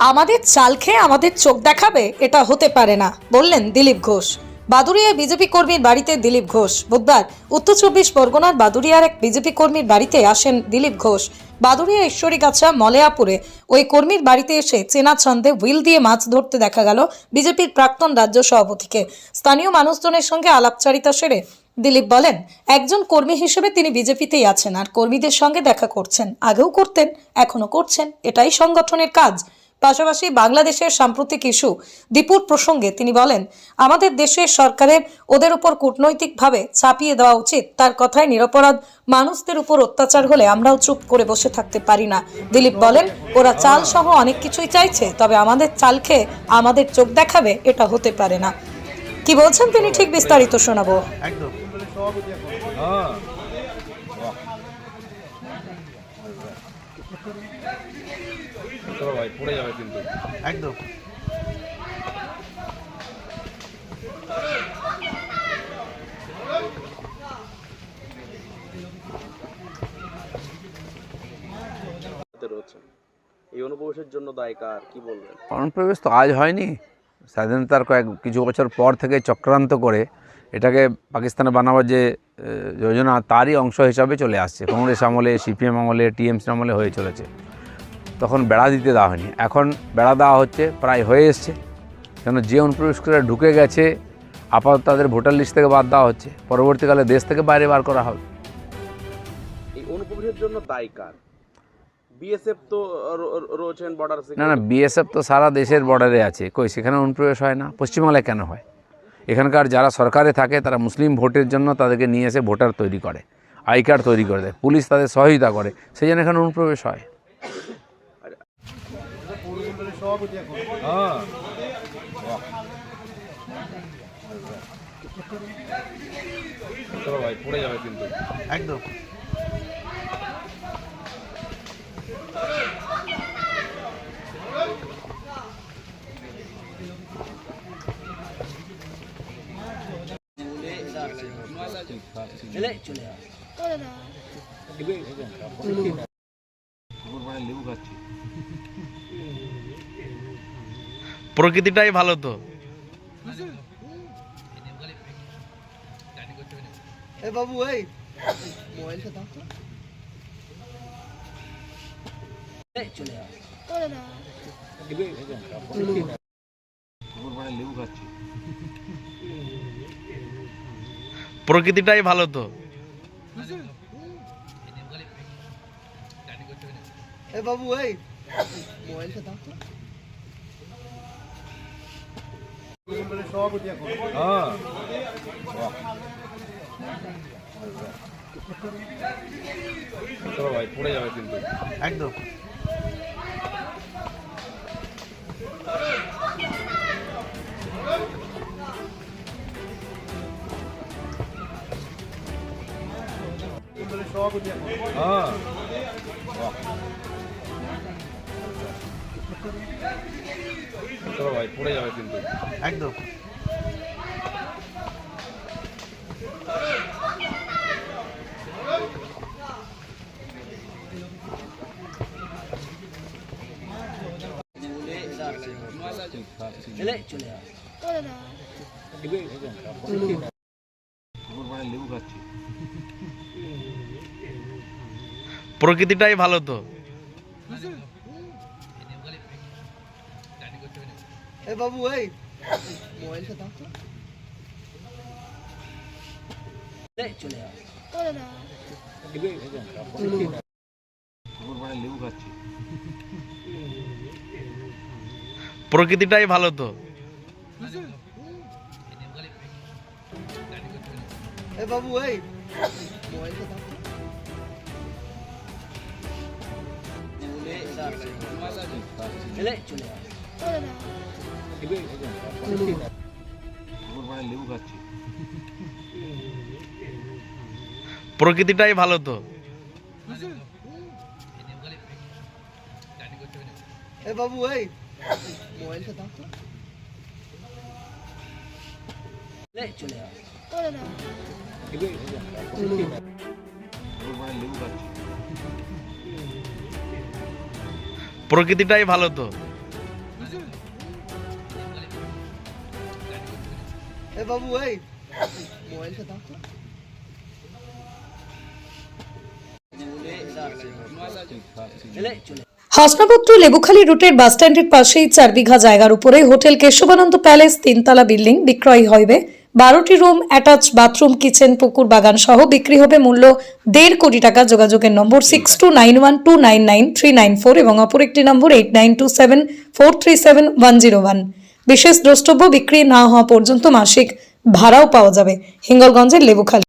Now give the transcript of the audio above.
আমাদের চাল খেয়ে আমাদের চোখ দেখাবে? এটা হতে পারে না, বললেন দিলীপ ঘোষ। বাদুরিয়ায় বিজেপি কর্মীর বাড়িতে দিলীপ ঘোষ। বুধবার উত্তর চব্বিশ পরগনার বাদুরিয়ার এক বিজেপি কর্মীর বাড়িতে আসেন দিলীপ ঘোষ। বাদুরিয়া ঈশ্বরীগাছা, মলেয়াপুরে ওই কর্মীর বাড়িতে এসে চেনা ছন্দে হুইল দিয়ে মাছ ধরতে দেখা গেল বিজেপির প্রাক্তন রাজ্য সভাপতিকে। স্থানীয় মানুষজনের সঙ্গে আলাপচারিতা সেরে দিলীপ বলেন, একজন কর্মী হিসেবে তিনি বিজেপিতেই আছেন, আর কর্মীদের সঙ্গে দেখা করছেন। আগেও করতেন এখনও করছেন। এটাই সংগঠনের কাজ। পাশাপাশি বাংলাদেশের সাম্প্রতিক ইস্যু দীপুর প্রসঙ্গে তিনি বলেন আমাদের দেশের সরকারের ওদের উপর কূটনৈতিকভাবে চাপিয়ে দেওয়া উচিত। তার কথায় নিরপরাধ মানুষদের উপর অত্যাচার হলে আমরাও চুপ করে বসে থাকতে পারি না। দিলীপ বলেন ওরা চাল সহ অনেক কিছুই চাইছে তবে আমাদের চাল খেয়ে আমাদের চোখ দেখাবে এটা হতে পারে না। কি বলছেন তিনি? ঠিক বিস্তারিত শোনাবো। একদম। হ্যাঁ। চলো ভাই পড়ে যাবে কিন্তু। একদম। রয়েছে। এই অনুপ্রবেশের জন্য দায় কার কি বলবেন? অনুপ্রবেশ তো আজ হয়নি। স্বাধীনতার কয়েক কিছু বছর পর থেকে চক্রান্ত করে এটাকে পাকিস্তানে বানাবার যে যোজনা তারই অংশ হিসাবে চলে আসছে। কংগ্রেস আমলে সিপিএম আমলে টিএমসি আমলে হয়ে চলেছে। তখন বেড়া দিতে দেওয়া হয়নি। এখন বেড়া দেওয়া হচ্ছে প্রায় হয়ে এসছে। কেন যে অনুপ্রবেশকারীরা ঢুকে গেছে আপাতত তাদের ভোটার লিস্ট থেকে বাদ দেওয়া হচ্ছে। পরবর্তীকালে দেশ থেকে বাইরে বার করা হবে। এই অনুপ্রবেশের জন্য দায় কার? বিএসএফ তো রয়েছেন বর্ডার না না বিএসএফ তো সারা দেশের বর্ডারে আছে। কই সেখানে অনুপ্রবেশ হয় না। পশ্চিমবাংলায় কেন হয়? এখানকার যারা সরকারে থাকে, তারা মুসলিম ভোটের জন্য তাদেরকে নিয়ে এসে ভোটার তৈরি করে, আই কার্ড তৈরি করে দেয়, পুলিশ তাদের সহযোগিতা করে। সেই জন্য এখানে অনুপ্রবেশ হয়। প্রকৃতিটাই ভালো তো বাবু এই মোবাইলটা দাও তো এই চলে আয় প্রকৃতিটাই ভালো তো। এ বাবু এই। মোবাইলটা দাও তো। চলো ভাই পড়ে যাবে কিন্তু। একদম। হ্যাঁ চলো ভাই পড়ে যাবে কিন্তু একদম এলে চলে আয় প্রকৃতিটাই ভালো তো। এ বাবু এই। প্রকৃতিটাই ভালো তো। এ বাবু এই। এলে চলে আয়। প্রকৃতিটাই ভালো তো। এ বাবু এই। মোবাইলটা দাও তো এই চলে প্রকৃতিটাই ভালো তো। বাবু এই। লেবুখালী রুটের বাস স্ট্যান্ডের পাশেই চার বিঘা জায়গার উপরে হোটেল কেশবানন্দ প্যালেস তিনতলা বিল্ডিং বিক্রয় হইবে বারোটি রুম অ্যাটাচ বাথরুম, কিচেন, পুকুর, বাগান সহ বিক্রি হবে মূল্য দেড় কোটি টাকা। যোগাযোগের নম্বর six two nine one two nine nine three nine four এবং অপর একটি নম্বর eight nine two seven four three seven one zero one বিশেষ দ্রষ্টব্য, বিক্রি না হওয়া পর্যন্ত মাসিক ভাড়াও পাওয়া যাবে। হিঙ্গলগঞ্জের লেবুখালী।